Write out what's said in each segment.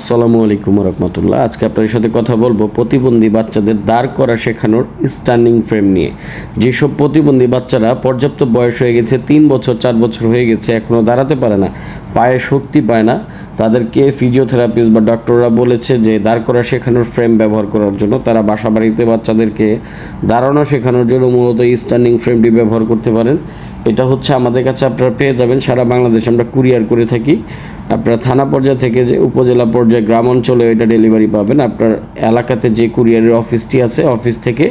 আসসালামু আলাইকুম রহমতুল্লাহ আজকে আপনাদের সাথে কথা বলব প্রতিবন্ধী বাচ্চাদের দাঁড় করা শেখানোর স্ট্যান্ডিং ফ্রেম নিয়ে। যেসব প্রতিবন্ধী বাচ্চারা পর্যাপ্ত বয়স হয়ে গেছে, তিন বছর, চার বছর হয়ে গেছে, এখনও দাঁড়াতে পারে না, পায়ে শক্তি পায় না, তাদেরকে ফিজিওথেরাপিস্ট বা ডক্টররা বলেছে যে দাঁড় করা শেখানোর ফ্রেম ব্যবহার করার জন্য তারা বাসা বাড়িতে বাচ্চাদেরকে দাঁড়ানো শেখানোর জন্য মূলত স্ট্যান্ডিং ফ্রেমটি ব্যবহার করতে পারেন। এটা হচ্ছে আমাদের কাছে আপনারা পেয়ে যাবেন, সারা বাংলাদেশে আমরা কুরিয়ার করে থাকি। আপনারা থানা পর্যায় থেকে যে উপজেলা পর্যায়ে গ্রাম অঞ্চলে এটা ডেলিভারি পাবেন। আপনার এলাকাতে যে কুরিয়ারের অফিসটি আছে অফিস থেকে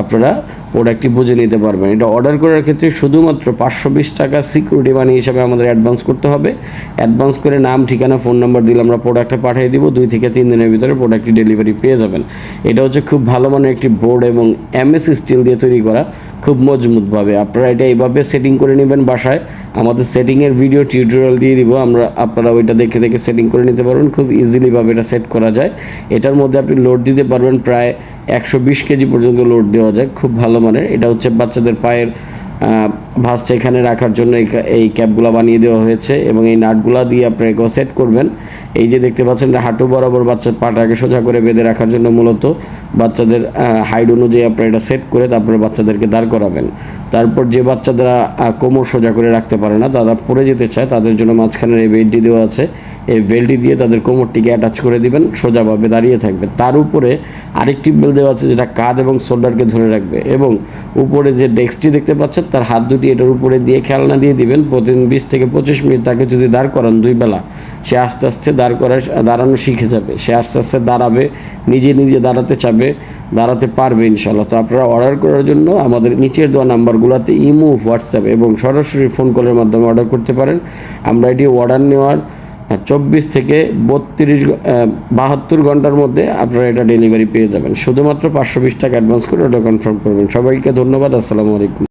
আপনারা প্রোডাক্টটি বুঝে নিতে পারবেন। এটা অর্ডার করার ক্ষেত্রে শুধুমাত্র পাঁচশো বিশ টাকা সিকিউরিটি মানি হিসাবে আমাদের অ্যাডভান্স করতে হবে। অ্যাডভান্স করে নাম, ঠিকানা ফোন নাম্বার দিলে আমরা প্রোডাক্টটা পাঠিয়ে দিব। দুই থেকে তিন দিনের ভিতরে প্রোডাক্টটি ডেলিভারি পেয়ে যাবেন। এটা হচ্ছে খুব ভালো মানের একটি বোর্ড এবং এমএস স্টিল দিয়ে তৈরি করা খুব মজবুতভাবে। আপনারা এটা এইভাবে সেটিং করে নেবেন বাসায়। আমাদের সেটিংয়ের ভিডিও টিউটোরিয়াল দিয়ে দিব। আমরা, আপনারা ওইটা দেখে দেখে সেটিং করে নিতে পারবেন। খুব ইজিলিভাবে এটা সেট করা যায়। এটার মধ্যে আপনি লোড দিতে পারবেন প্রায় একশো বিশ কেজি পর্যন্ত লোড দেওয়া যায়। খুব ভালো মানের এটা হচ্ছে বাচ্চাদের পায়ের ভাঁজটা এখানে রাখার জন্য এই ক্যাপগুলো বানিয়ে দেওয়া হয়েছে এবং এই নাটগুলো দিয়ে আপনারা সেট করবেন। এই যে দেখতে পাচ্ছেন এটা হাঁটু বরাবর বাচ্চার পাটাকে সোজা করে বেঁধে রাখার জন্য মূলত বাচ্চাদের হাইট অনুযায়ী আপনারা এটা সেট করে তারপরে বাচ্চাদেরকে দাঁড় করাবেন। তারপর যে বাচ্চারা আহ, কোমর সোজা করে রাখতে পারে না তারা পড়ে যেতে চায় তাদের জন্য মাঝখানের এই বেল্টটি দেওয়া আছে। এই বেল্টটি দিয়ে তাদের কোমরটিকে অ্যাটাচ করে দিবেন সোজাভাবে দাঁড়িয়ে থাকবে তার উপরে আরেকটি বেল দেওয়া আছে যেটা কাঁধ এবং শোল্ডারকে ধরে রাখবে এবং উপরে যে ডেস্কটি দেখতে পাচ্ছেন তার হাত দুটি এটার উপরে দিয়ে খেলনা দিয়ে দিবেন। প্রতিদিন বিশ থেকে পঁচিশ মিনিট তাকে যদি দাঁড় করান দুই বেলা সে আস্তে আস্তে দাঁড় করা, দাঁড়ানো শিখে যাবে। সে আস্তে আস্তে দাঁড়াবে, নিজে নিজে দাঁড়াতে চাবে, দাঁড়াতে পারবে ইনশাল্লাহ তো আপনারা অর্ডার করার জন্য আমাদের নিচের দেওয়া নাম্বারগুলোতে ইমো, হোয়াটসঅ্যাপ এবং সরাসরি ফোন কলের মাধ্যমে অর্ডার করতে পারেন। আমরা এটি অর্ডার নেওয়ার চব্বিশ থেকে বত্রিশ বাহাত্তর ঘণ্টার মধ্যে আপনারা এটা ডেলিভারি পেয়ে যাবেন। শুধুমাত্র পাঁচশো বিশ টাকা অ্যাডভান্স করে ওটা কনফার্ম করবেন। সবাইকে ধন্যবাদ, আসসালামু আলাইকুম।